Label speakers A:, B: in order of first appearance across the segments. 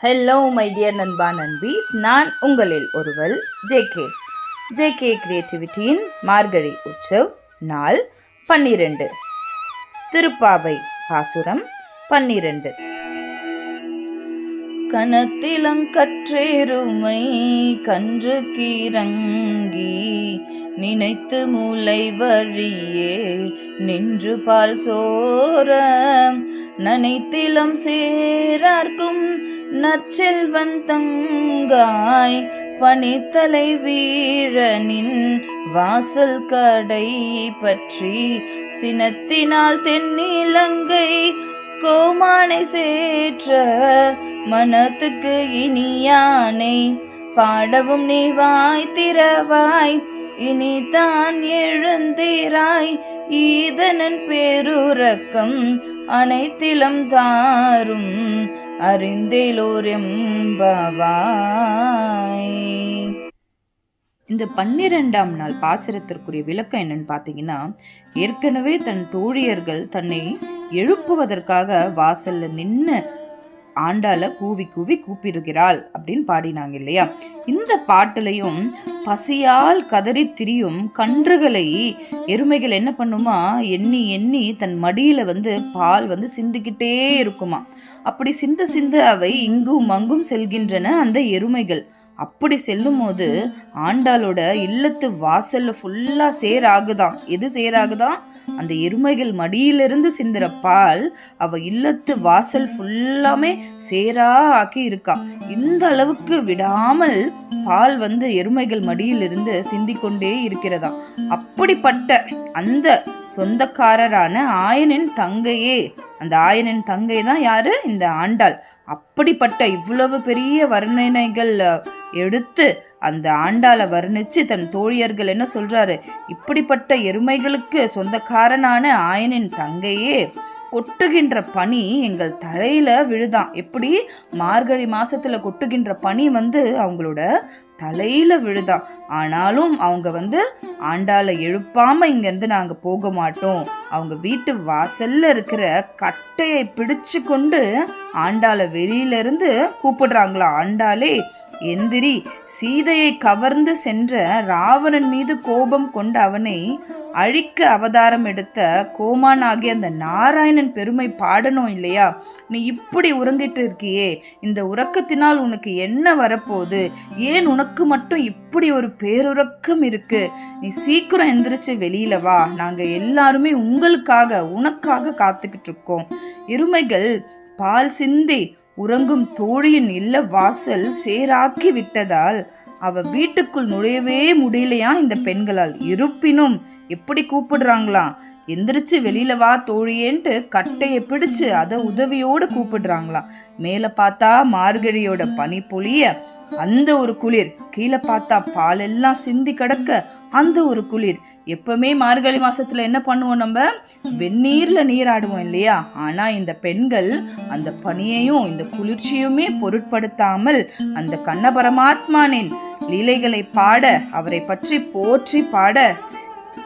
A: Hello my dear நண்பா நண்பீஸ் நான் உங்களில் ஒருவள் ஜேகே ஜேகே கிரியேட்டிவிட்டியின் மார்கழி உற்சவ் நாள் பன்னிரண்டு. திருப்பாவை பாசுரம் பன்னிரண்டு. கணத்திலங்கற்றேருமை கன்று கீரங்கி நினைத்து மூளை வழியே நின்று பால் சோர நனைத்திலம் சேரார்க்கும் நற்செல்வன் தங்காய் பனித்தலை வீழனின் வாசல் கடை பற்றி சினத்தினால் தென்னிலங்கை கோமானை சேற்ற மனத்துக்கு இனியானை பாடவும் நீ வாய் திறவாய் இனி தான் எழுந்திராய் ஈதனன் பேருறக்கம் அனைத்திலம் தாரும் அறிந்தேலோரெம்பவாய். இந்த பன்னிரெண்டாம் நாள் பாசுரத்திற்குரிய விளக்கம் என்னன்னு பார்த்தீங்கன்னா ஏற்கனவே தன் தோழியர்கள் தன்னை எழுப்புவதற்காக வாசல்ல நின்று ஆண்டால கூவி கூவி கூப்பிடுகிறாள் அப்படின்னு பாடினாங்க இல்லையா? இந்த பாட்டுலையும் பசியால் கதறி திரியும் கன்றுகளை எருமைகள் என்ன பண்ணுமா? எண்ணி எண்ணி தன் மடியில வந்து பால் வந்து சிந்திக்கிட்டே இருக்குமா? அப்படி சிந்த சிந்த அவை இங்கும் அங்கும் செல்கின்றன அந்த எருமைகள். அப்படி செல்லும் போது ஆண்டாளோட இல்லத்து வாசல்ல ஃபுல்லா சேராகுதான் எது சேராகுதான் அந்த எருமைகள் மடியிலிருந்து சிந்துற பால் அவ இல்லத்து வாசல் ஃபுல்லாமே சேரா ஆக்கி இருக்கா. இந்த அளவுக்கு விடாமல் பால் வந்து எருமைகள் மடியிலிருந்து சிந்திக்கொண்டே இருக்கிறதா? அப்படிப்பட்ட அந்த சொந்தக்காரரான ஆயனின் தங்கையே. அந்த ஆயனின் தங்கை தான் யாரு? இந்த ஆண்டாள். அப்படிப்பட்ட இவ்வளவு பெரிய வர்ணனைகள் எடுத்து அந்த ஆண்டாளை வர்ணித்து தன் தோழியர்கள் என்ன சொல்றாரு? இப்படிப்பட்ட எருமைகளுக்கு சொந்தக்காரனான ஆயனின் தங்கையே. கொட்டுகின்ற பனி எங்கள் தலையில விழுதான் எப்படி? மார்கழி மாசத்துல கொட்டுகின்ற பனி வந்து அவங்களோட தலையில விழுதான் ஆனாலும் அவங்க வந்து ஆண்டாளை எழுப்பாம இங்கேருந்து நாங்கள் போக மாட்டோம். அவங்க வீட்டு வாசல்ல இருக்கிற கட்டையை பிடிச்சு கொண்டு ஆண்டாளை வெளியில இருந்து கூப்பிடுறாங்களா? ஆண்டாளே எந்திரி. சீதையை கவர்ந்து சென்ற ராவணன் மீது கோபம் கொண்ட அவனை அழிக்க அவதாரம் எடுத்த கோமான் ஆகிய அந்த நாராயணன் பெருமை பாடணும் இல்லையா? நீ இப்படி உறங்கிட்டு இருக்கியே இந்த உறக்கத்தினால் உனக்கு என்ன வரப்போகுது? ஏன் உனக்கு மட்டும் இப்படி ஒரு பேருறக்கம் இருக்கு? நீ சீக்கிரம் எந்திரிச்சு வெளியில வா. நாங்க எல்லாருமே உங்களுக்காக உனக்காக காத்துக்கிட்டு இருக்கோம். எருமைகள் பால் சிந்தி உறங்கும் தோழியின் இல்ல வாசல் சேராக்கி விட்டதால் அவ வீட்டுக்குள் நுழையவே முடியலையா இந்த பெண்களால்? இருப்பினும் எப்படி கூப்பிடுறாங்களாம் எந்திரிச்சு வெளியில வா தோழியேன்ட்டு கட்டையை பிடிச்சு அதை உதவியோடு கூப்பிடுறாங்களாம் மேலே பார்த்தா மார்கழியோட பனி பொழிய அந்த ஒரு குளிர் கீழே பார்த்தா பாலெல்லாம் சிந்தி கிடக்க அந்த ஒரு குளிர். எப்பவுமே மார்கழி மாசத்துல என்ன பண்ணுவோம் நம்ம? வெந்நீர்ல நீராடுவோம் இல்லையா? ஆனா இந்த பெண்கள் அந்த பனியையும் இந்த குளிர்ச்சியுமே பொருட்படுத்தாமல் அந்த கண்ண பரமாத்மானின் லீலைகளை பாட அவரை பற்றி போற்றி பாட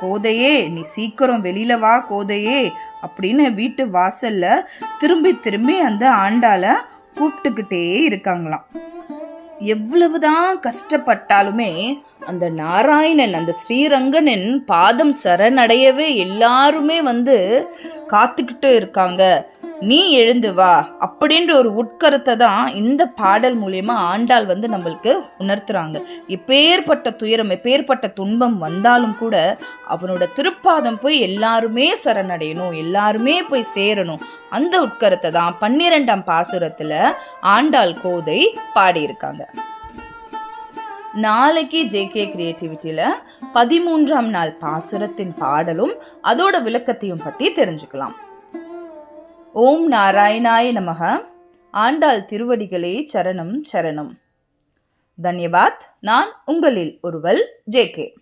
A: கோதையே நீ சீக்கிரம் வெளியில வா கோதையே அப்படின்னு வீட்டு வாசல்ல திரும்பி திரும்பி அந்த ஆண்டால கூப்பிட்டுக்கிட்டே இருக்காங்களாம். எவ்வளவுதான் கஷ்டப்பட்டாலுமே அந்த நாராயணன் அந்த ஸ்ரீரங்கனின் பாதம் சரணடையவே எல்லாருமே வந்து காத்துக்கிட்டு இருக்காங்க. நீ எழுந்து வா அப்படின்ற ஒரு உட்கருத்தை தான் இந்த பாடல் மூலயமா ஆண்டாள் வந்து நம்மளுக்கு உணர்த்துறாங்க. எப்பேற்பட்ட துயரம் எப்பேற்பட்ட துன்பம் வந்தாலும் கூட அவனோட திருப்பாதம் போய் எல்லாருமே சரணடையணும் எல்லாருமே போய் சேரணும். அந்த உட்கருத்தை தான் பன்னிரெண்டாம் பாசுரத்தில் ஆண்டாள் கோதை பாடியிருக்காங்க. நாளைக்கு ஜேகே கிரியேட்டிவிட்டியில் பதிமூன்றாம் நாள் பாசுரத்தின் பாடலும் அதோட விளக்கத்தையும் பற்றி தெரிஞ்சுக்கலாம். ஓம் நாராயணாய நமக. ஆண்டாள் திருவடிகளே சரணம் சரணம். தன்யவாத் நான் உங்களில் ஒருவல் ஜேகே